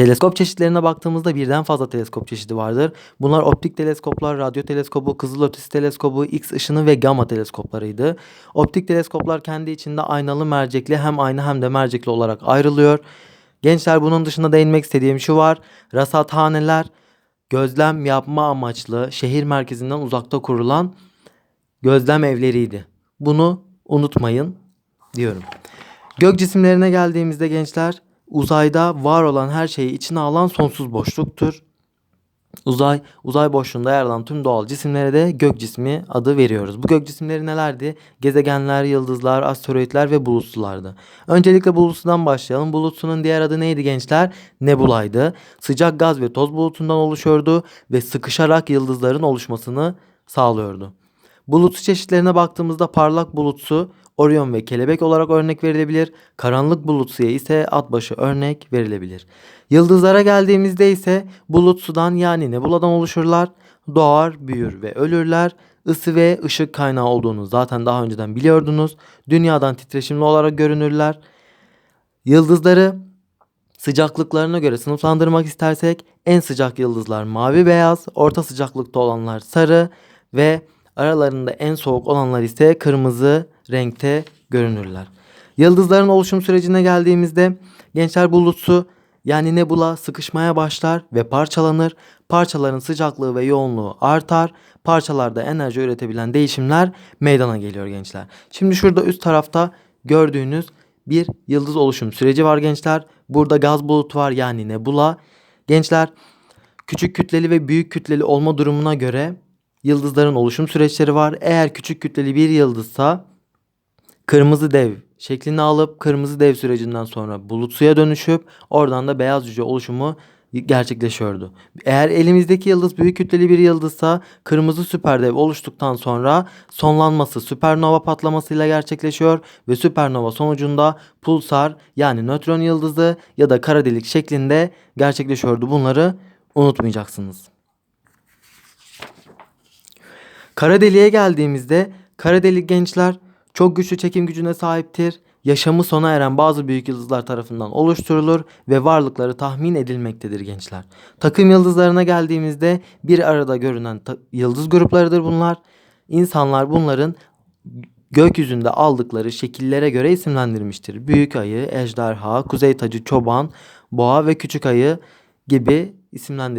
Teleskop çeşitlerine baktığımızda birden fazla teleskop çeşidi vardır. Bunlar optik teleskoplar, radyo teleskobu, kızılötesi teleskobu, X ışını ve gamma teleskoplarıydı. Optik teleskoplar kendi içinde aynalı mercekli hem ayna hem de mercekli olarak ayrılıyor. Gençler bunun dışında değinmek istediğim şu var. Rasathaneler gözlem yapma amaçlı şehir merkezinden uzakta kurulan gözlem evleriydi. Bunu unutmayın diyorum. Gök cisimlerine geldiğimizde gençler uzayda var olan her şeyi içine alan sonsuz boşluktur. Uzay, uzay boşluğunda yer alan tüm doğal cisimlere de gök cismi adı veriyoruz. Bu gök cisimleri nelerdi? Gezegenler, yıldızlar, asteroitler ve bulutsulardı. Öncelikle bulutsudan başlayalım. Bulutsunun diğer adı neydi gençler? Nebulaydı. Sıcak gaz ve toz bulutundan oluşuyordu ve sıkışarak yıldızların oluşmasını sağlıyordu. Bulutsu çeşitlerine baktığımızda parlak bulutsu, Orion ve kelebek olarak örnek verilebilir. Karanlık bulutsuya ise atbaşı örnek verilebilir. Yıldızlara geldiğimizde ise bulutsudan yani nebuladan oluşurlar. Doğar, büyür ve ölürler. Isı ve ışık kaynağı olduğunu zaten daha önceden biliyordunuz. Dünyadan titreşimli olarak görünürler. Yıldızları sıcaklıklarına göre sınıflandırmak istersek en sıcak yıldızlar mavi beyaz, orta sıcaklıkta olanlar sarı ve aralarında en soğuk olanlar ise kırmızı renkte görünürler. Yıldızların oluşum sürecine geldiğimizde gençler bulutsu yani nebula sıkışmaya başlar ve parçalanır. Parçaların sıcaklığı ve yoğunluğu artar. Parçalarda enerji üretebilen değişimler meydana geliyor gençler. Şimdi şurada üst tarafta gördüğünüz bir yıldız oluşum süreci var gençler. Burada gaz bulutu var yani nebula. Gençler küçük kütleli ve büyük kütleli olma durumuna göre yıldızların oluşum süreçleri var. Eğer küçük kütleli bir yıldızsa kırmızı dev şeklini alıp kırmızı dev sürecinden sonra bulut suya dönüşüp oradan da beyaz cüce oluşumu gerçekleşiyordu. Eğer elimizdeki yıldız büyük kütleli bir yıldızsa kırmızı süperdev oluştuktan sonra sonlanması süpernova patlamasıyla gerçekleşiyor ve süpernova sonucunda pulsar yani nötron yıldızı ya da kara delik şeklinde gerçekleşiyordu. Bunları unutmayacaksınız. Kara deliğe geldiğimizde kara delik gençler çok güçlü çekim gücüne sahiptir. Yaşamı sona eren bazı büyük yıldızlar tarafından oluşturulur ve varlıkları tahmin edilmektedir gençler. Takım yıldızlarına geldiğimizde bir arada görünen yıldız gruplarıdır bunlar. İnsanlar bunların gökyüzünde aldıkları şekillere göre isimlendirmiştir. Büyük ayı, ejderha, kuzey tacı, çoban, boğa ve küçük ayı gibi isimlendir.